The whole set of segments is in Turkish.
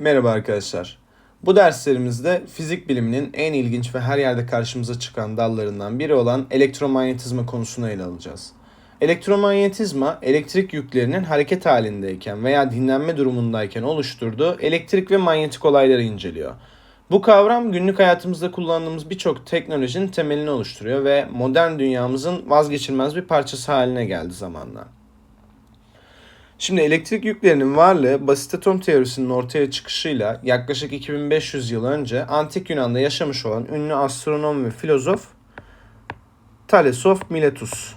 Merhaba arkadaşlar. Bu derslerimizde fizik biliminin en ilginç ve her yerde karşımıza çıkan dallarından biri olan elektromanyetizma konusunu ele alacağız. Elektromanyetizma, elektrik yüklerinin hareket halindeyken veya dinlenme durumundayken oluşturduğu elektrik ve manyetik olayları inceliyor. Bu kavram günlük hayatımızda kullandığımız birçok teknolojinin temelini oluşturuyor ve modern dünyamızın vazgeçilmez bir parçası haline geldi zamanla. Şimdi elektrik yüklerinin varlığı basit atom teorisinin ortaya çıkışıyla yaklaşık 2500 yıl önce antik Yunan'da yaşamış olan ünlü astronom ve filozof Thales of Miletus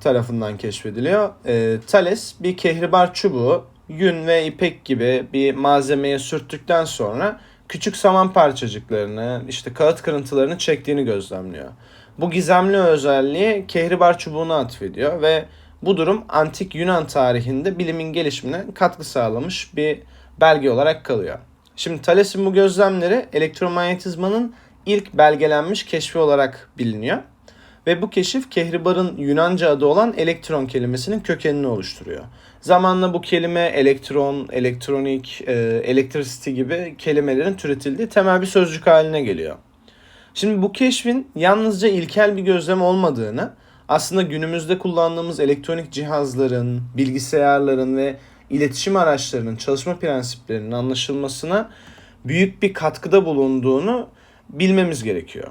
tarafından keşfediliyor. E, Thales bir kehribar çubuğu yün ve ipek gibi bir malzemeye sürttükten sonra küçük saman parçacıklarını, işte kağıt kırıntılarını çektiğini gözlemliyor. Bu gizemli özelliği kehribar çubuğuna atfediyor ve bu durum antik Yunan tarihinde bilimin gelişimine katkı sağlamış bir belge olarak kalıyor. Şimdi Thales'in bu gözlemleri elektromanyetizmanın ilk belgelenmiş keşfi olarak biliniyor. Ve bu keşif kehribarın Yunanca adı olan elektron kelimesinin kökenini oluşturuyor. Zamanla bu kelime elektron, elektronik, e, electricity gibi kelimelerin türetildiği temel bir sözcük haline geliyor. Şimdi bu keşfin yalnızca ilkel bir gözlem olmadığını, aslında günümüzde kullandığımız elektronik cihazların, bilgisayarların ve iletişim araçlarının çalışma prensiplerinin anlaşılmasına büyük bir katkıda bulunduğunu bilmemiz gerekiyor.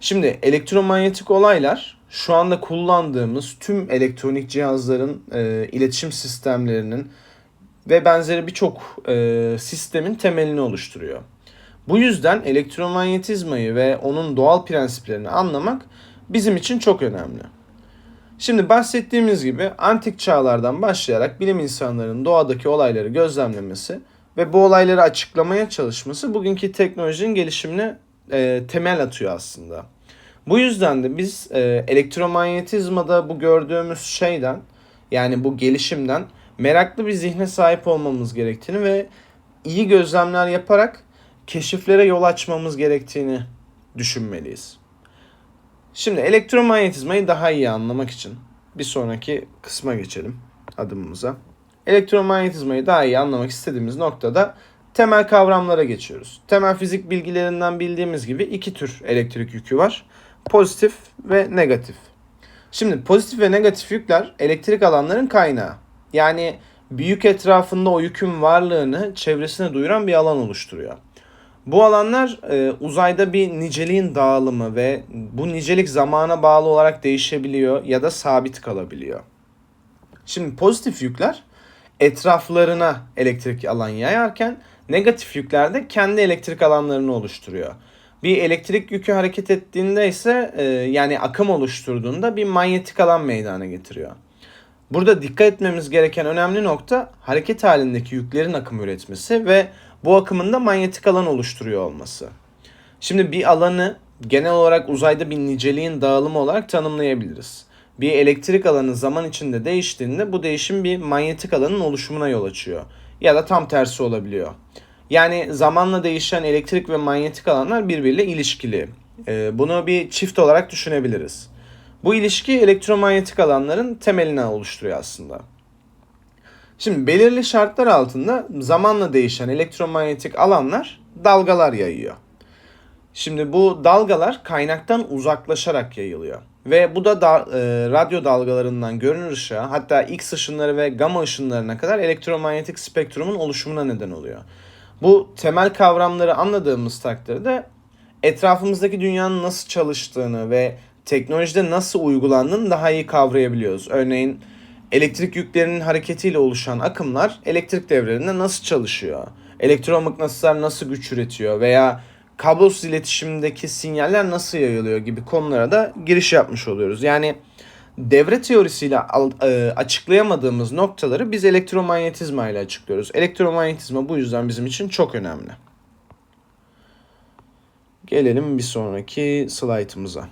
Şimdi elektromanyetik olaylar şu anda kullandığımız tüm elektronik cihazların, e, iletişim sistemlerinin ve benzeri birçok e, sistemin temelini oluşturuyor. Bu yüzden elektromanyetizmayı ve onun doğal prensiplerini anlamak bizim için çok önemli. Şimdi bahsettiğimiz gibi antik çağlardan başlayarak bilim insanlarının doğadaki olayları gözlemlemesi ve bu olayları açıklamaya çalışması bugünkü teknolojinin gelişimine e, temel atıyor aslında. Bu yüzden de biz e, elektromanyetizmada bu gördüğümüz şeyden yani bu gelişimden meraklı bir zihne sahip olmamız gerektiğini ve iyi gözlemler yaparak keşiflere yol açmamız gerektiğini düşünmeliyiz. Şimdi elektromanyetizmayı daha iyi anlamak için bir sonraki kısma geçelim adımımıza. Elektromanyetizmayı daha iyi anlamak istediğimiz noktada temel kavramlara geçiyoruz. Temel fizik bilgilerinden bildiğimiz gibi iki tür elektrik yükü var. Pozitif ve negatif. Şimdi pozitif ve negatif yükler elektrik alanların kaynağı. Yani büyük etrafında o yükün varlığını çevresine duyuran bir alan oluşturuyor. Bu alanlar e, uzayda bir niceliğin dağılımı ve bu nicelik zamana bağlı olarak değişebiliyor ya da sabit kalabiliyor. Şimdi pozitif yükler etraflarına elektrik alan yayarken negatif yükler de kendi elektrik alanlarını oluşturuyor. Bir elektrik yükü hareket ettiğinde ise e, yani akım oluşturduğunda bir manyetik alan meydana getiriyor. Burada dikkat etmemiz gereken önemli nokta hareket halindeki yüklerin akım üretmesi ve bu akımın da manyetik alan oluşturuyor olması. Şimdi bir alanı genel olarak uzayda bir niceliğin dağılımı olarak tanımlayabiliriz. Bir elektrik alanı zaman içinde değiştiğinde bu değişim bir manyetik alanın oluşumuna yol açıyor. Ya da tam tersi olabiliyor. Yani zamanla değişen elektrik ve manyetik alanlar birbiriyle ilişkili. Ee, bunu bir çift olarak düşünebiliriz. Bu ilişki elektromanyetik alanların temelini oluşturuyor aslında. Şimdi belirli şartlar altında zamanla değişen elektromanyetik alanlar dalgalar yayıyor. Şimdi bu dalgalar kaynaktan uzaklaşarak yayılıyor. Ve bu da, da e, radyo dalgalarından görünür ışığa hatta X ışınları ve gamma ışınlarına kadar elektromanyetik spektrumun oluşumuna neden oluyor. Bu temel kavramları anladığımız takdirde etrafımızdaki dünyanın nasıl çalıştığını ve teknolojide nasıl uygulandığını daha iyi kavrayabiliyoruz. Örneğin elektrik yüklerinin hareketiyle oluşan akımlar elektrik devrelerinde nasıl çalışıyor? Elektromıknatıslar nasıl güç üretiyor veya kablosuz iletişimdeki sinyaller nasıl yayılıyor gibi konulara da giriş yapmış oluyoruz. Yani devre teorisiyle e, açıklayamadığımız noktaları biz elektromanyetizma ile açıklıyoruz. Elektromanyetizma bu yüzden bizim için çok önemli. Gelelim bir sonraki slaytımıza.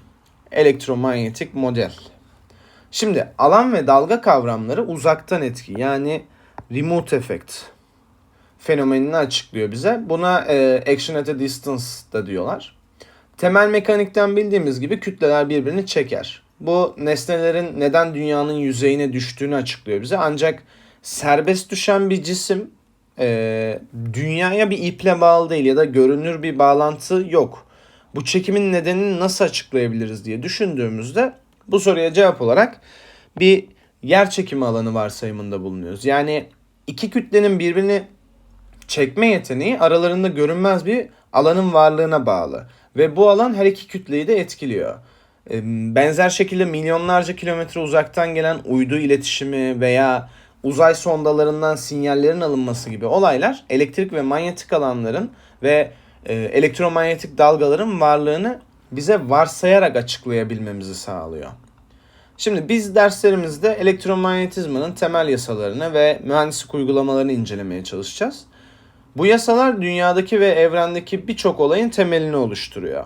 Elektromanyetik model. Şimdi alan ve dalga kavramları uzaktan etki yani remote effect fenomenini açıklıyor bize. Buna e, action at a distance da diyorlar. Temel mekanikten bildiğimiz gibi kütleler birbirini çeker. Bu nesnelerin neden dünyanın yüzeyine düştüğünü açıklıyor bize. Ancak serbest düşen bir cisim e, dünyaya bir iple bağlı değil ya da görünür bir bağlantı yok. Bu çekimin nedenini nasıl açıklayabiliriz diye düşündüğümüzde bu soruya cevap olarak bir yer çekimi alanı varsayımında bulunuyoruz. Yani iki kütlenin birbirini çekme yeteneği aralarında görünmez bir alanın varlığına bağlı. Ve bu alan her iki kütleyi de etkiliyor. E, Benzer şekilde milyonlarca kilometre uzaktan gelen uydu iletişimi veya uzay sondalarından sinyallerin alınması gibi olaylar elektrik ve manyetik alanların ve elektromanyetik dalgaların varlığını bize varsayarak açıklayabilmemizi sağlıyor. Şimdi biz derslerimizde elektromanyetizmanın temel yasalarını ve mühendislik uygulamalarını incelemeye çalışacağız. Bu yasalar dünyadaki ve evrendeki birçok olayın temelini oluşturuyor.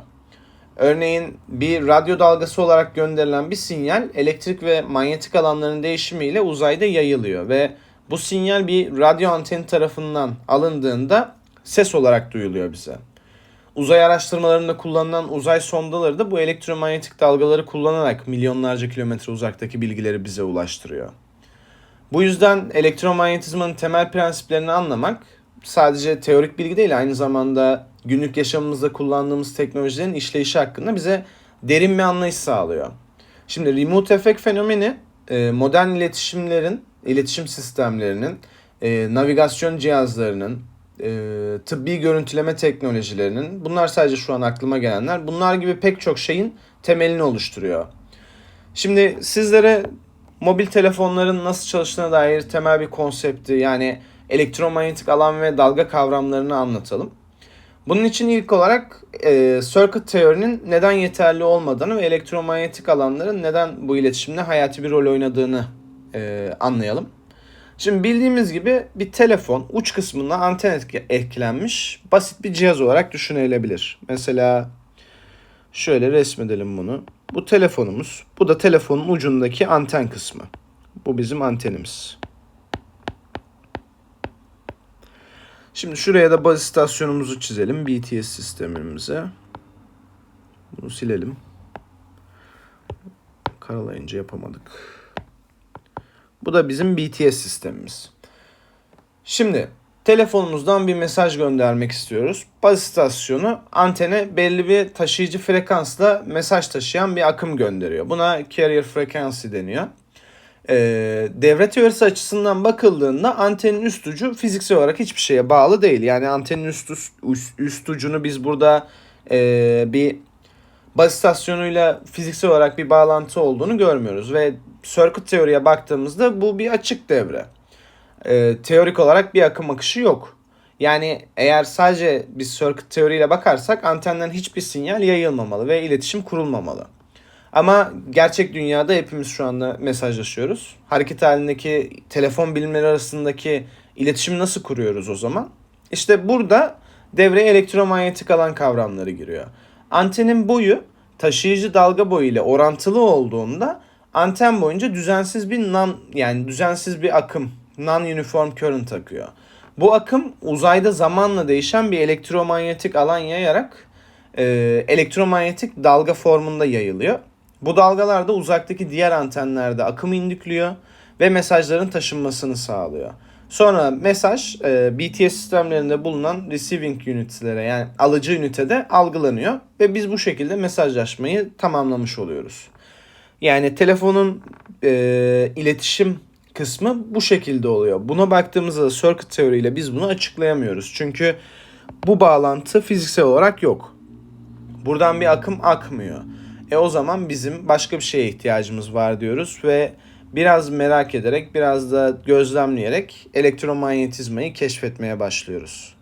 Örneğin bir radyo dalgası olarak gönderilen bir sinyal elektrik ve manyetik alanların değişimiyle uzayda yayılıyor ve bu sinyal bir radyo anteni tarafından alındığında ses olarak duyuluyor bize. Uzay araştırmalarında kullanılan uzay sondaları da bu elektromanyetik dalgaları kullanarak milyonlarca kilometre uzaktaki bilgileri bize ulaştırıyor. Bu yüzden elektromanyetizmanın temel prensiplerini anlamak sadece teorik bilgi değil aynı zamanda günlük yaşamımızda kullandığımız teknolojilerin işleyişi hakkında bize derin bir anlayış sağlıyor. Şimdi remote efekt fenomeni e, modern iletişimlerin, iletişim sistemlerinin, e, navigasyon cihazlarının, e, tıbbi görüntüleme teknolojilerinin, bunlar sadece şu an aklıma gelenler, bunlar gibi pek çok şeyin temelini oluşturuyor. Şimdi sizlere mobil telefonların nasıl çalıştığına dair temel bir konsepti yani elektromanyetik alan ve dalga kavramlarını anlatalım. Bunun için ilk olarak e, circuit teorinin neden yeterli olmadığını ve elektromanyetik alanların neden bu iletişimde hayati bir rol oynadığını e, anlayalım. Şimdi bildiğimiz gibi bir telefon uç kısmında anten eklenmiş basit bir cihaz olarak düşünülebilir. Mesela şöyle resmedelim bunu. Bu telefonumuz. Bu da telefonun ucundaki anten kısmı. Bu bizim antenimiz. Şimdi şuraya da baz istasyonumuzu çizelim. BTS sistemimize. Bunu silelim. Karalayınca yapamadık. Bu da bizim BTS sistemimiz. Şimdi telefonumuzdan bir mesaj göndermek istiyoruz. Baz istasyonu antene belli bir taşıyıcı frekansla mesaj taşıyan bir akım gönderiyor. Buna carrier frequency deniyor. Ee, devre teorisi açısından bakıldığında antenin üst ucu fiziksel olarak hiçbir şeye bağlı değil. Yani antenin üst, üst, üst, ucunu biz burada e, bir baz istasyonuyla fiziksel olarak bir bağlantı olduğunu görmüyoruz. Ve circuit teoriye baktığımızda bu bir açık devre. Ee, teorik olarak bir akım akışı yok. Yani eğer sadece biz circuit teoriyle bakarsak antenden hiçbir sinyal yayılmamalı ve iletişim kurulmamalı. Ama gerçek dünyada hepimiz şu anda mesajlaşıyoruz. Hareket halindeki telefon bilimleri arasındaki iletişimi nasıl kuruyoruz o zaman? İşte burada devreye elektromanyetik alan kavramları giriyor. Antenin boyu taşıyıcı dalga boyu ile orantılı olduğunda anten boyunca düzensiz bir non yani düzensiz bir akım non-uniform current akıyor. Bu akım uzayda zamanla değişen bir elektromanyetik alan yayarak e, elektromanyetik dalga formunda yayılıyor. Bu dalgalar da uzaktaki diğer antenlerde akım indükliyor ve mesajların taşınmasını sağlıyor. Sonra mesaj e, BTS sistemlerinde bulunan receiving unitlere yani alıcı ünitede algılanıyor ve biz bu şekilde mesajlaşmayı tamamlamış oluyoruz. Yani telefonun e, iletişim kısmı bu şekilde oluyor. Buna baktığımızda circuit teoriyle biz bunu açıklayamıyoruz. Çünkü bu bağlantı fiziksel olarak yok. Buradan bir akım akmıyor. E o zaman bizim başka bir şeye ihtiyacımız var diyoruz ve biraz merak ederek, biraz da gözlemleyerek elektromanyetizmayı keşfetmeye başlıyoruz.